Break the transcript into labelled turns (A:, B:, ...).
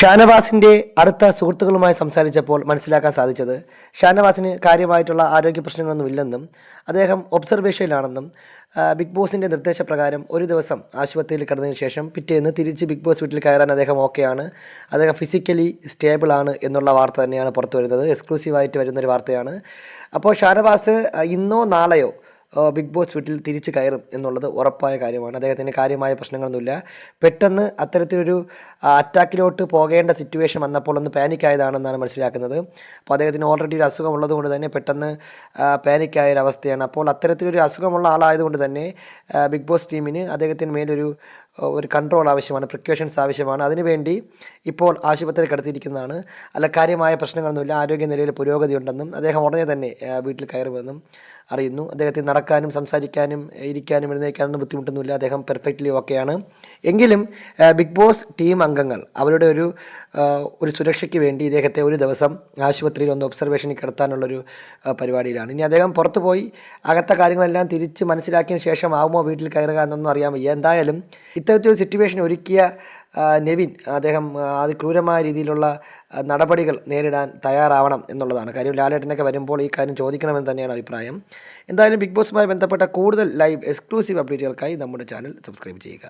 A: ഷാനവാസിന്റെ അടുത്ത സുഹൃത്തുക്കളുമായി സംസാരിച്ചപ്പോൾ മനസ്സിലാക്കാൻ സാധിച്ചത് ഷാനവാസിന് കാര്യമായിട്ടുള്ള ആരോഗ്യ പ്രശ്നങ്ങളൊന്നും ഇല്ലെന്നും അദ്ദേഹം ഒബ്സർവേഷനിലാണെന്നും ബിഗ് ബോസിന്റെ നിർദ്ദേശപ്രകാരം ഒരു ദിവസം ആശുപത്രിയിൽ കിടന്നതിന് ശേഷം പിറ്റേന്ന് തിരിച്ച് ബിഗ് ബോസ് വീട്ടിൽ കയറാൻ അദ്ദേഹം ഓക്കെയാണ്. അദ്ദേഹം ഫിസിക്കലി സ്റ്റേബിൾ ആണ് എന്നുള്ള വാർത്ത തന്നെയാണ് പുറത്തു വരുന്നത് എക്സ്ക്ലൂസീവായിട്ട് വരുന്നൊരു വാർത്തയാണ്. അപ്പോൾ ഷാനവാസ് ഇന്നോ നാളെയോ ബിഗ് ബോസ് വീട്ടിൽ തിരിച്ചു കയറും എന്നുള്ളത് ഉറപ്പായ കാര്യമാണ്. അദ്ദേഹത്തിന് കാര്യമായ പ്രശ്നങ്ങളൊന്നുമില്ല. പെട്ടെന്ന് അത്തരത്തിലൊരു അറ്റാക്കിലോട്ട് പോകേണ്ട സിറ്റുവേഷൻ വന്നപ്പോൾ ഒന്ന് പാനിക്കായതാണെന്നാണ് മനസ്സിലാക്കുന്നത്. അപ്പോൾ അദ്ദേഹത്തിന് ഓൾറെഡി ഒരു അസുഖം ഉള്ളത് കൊണ്ട് തന്നെ പെട്ടെന്ന് പാനിക്കായ ഒരു അവസ്ഥയാണ്. അപ്പോൾ അത്തരത്തിലൊരു അസുഖമുള്ള ആളായതുകൊണ്ട് തന്നെ ബിഗ് ബോസ് ടീമിന് അദ്ദേഹത്തിന് മേലൊരു ഒരു കൺട്രോൾ ആവശ്യമാണ് പ്രിക്കോഷൻസ് ആവശ്യമാണ്. അതിനുവേണ്ടി ഇപ്പോൾ ആശുപത്രി കിടത്തിയിരിക്കുന്നതാണ്. അല്ല കാര്യമായ പ്രശ്നങ്ങളൊന്നുമില്ല. ആരോഗ്യ നിലയിൽ പുരോഗതി ഉണ്ടെന്നും അദ്ദേഹം ഉടനെ തന്നെ വീട്ടിൽ കയറുമെന്നും അറിയുന്നു. അദ്ദേഹത്തിന് നടക്കാനും സംസാരിക്കാനും ഇരിക്കാനും എഴുന്നേക്കാനൊന്നും ബുദ്ധിമുട്ടൊന്നുമില്ല. അദ്ദേഹം പെർഫെക്റ്റ്ലി ഓക്കെയാണ് എങ്കിലും ബിഗ് ബോസ് ടീം അംഗങ്ങൾ അവരുടെ ഒരു ഒരു സുരക്ഷയ്ക്ക് വേണ്ടി ഇദ്ദേഹത്തെ ഒരു ദിവസം ആശുപത്രിയിൽ ഒന്ന് ഒബ്സർവേഷനിൽ കിടത്താനുള്ളൊരു പരിപാടിയിലാണ്. ഇനി അദ്ദേഹം പുറത്തു പോയി അകത്ത കാര്യങ്ങളെല്ലാം തിരിച്ച് മനസ്സിലാക്കിയതിന് ശേഷം ആവുമോ വീട്ടിൽ കയറുക എന്നൊന്നും അറിയാൻ വയ്യ. എന്തായാലും ഇത്തരത്തിലൊരു സിറ്റുവേഷൻ ഒരുക്കിയ നെവിൻ അദ്ദേഹം അതിക്രൂരമായ രീതിയിലുള്ള നടപടികൾ നേരിടാൻ തയ്യാറാവണം എന്നുള്ളതാണ്. കാര്യം ലാലേട്ടനൊക്കെ വരുമ്പോൾ ഈ കാര്യം ചോദിക്കണമെന്ന് തന്നെയാണ് അഭിപ്രായം. എന്തായാലും ബിഗ് ബോസുമായി ബന്ധപ്പെട്ട കൂടുതൽ ലൈവ് എക്സ്ക്ലൂസീവ് അപ്ഡേറ്റുകൾക്കായി നമ്മുടെ ചാനൽ സബ്സ്ക്രൈബ് ചെയ്യുക.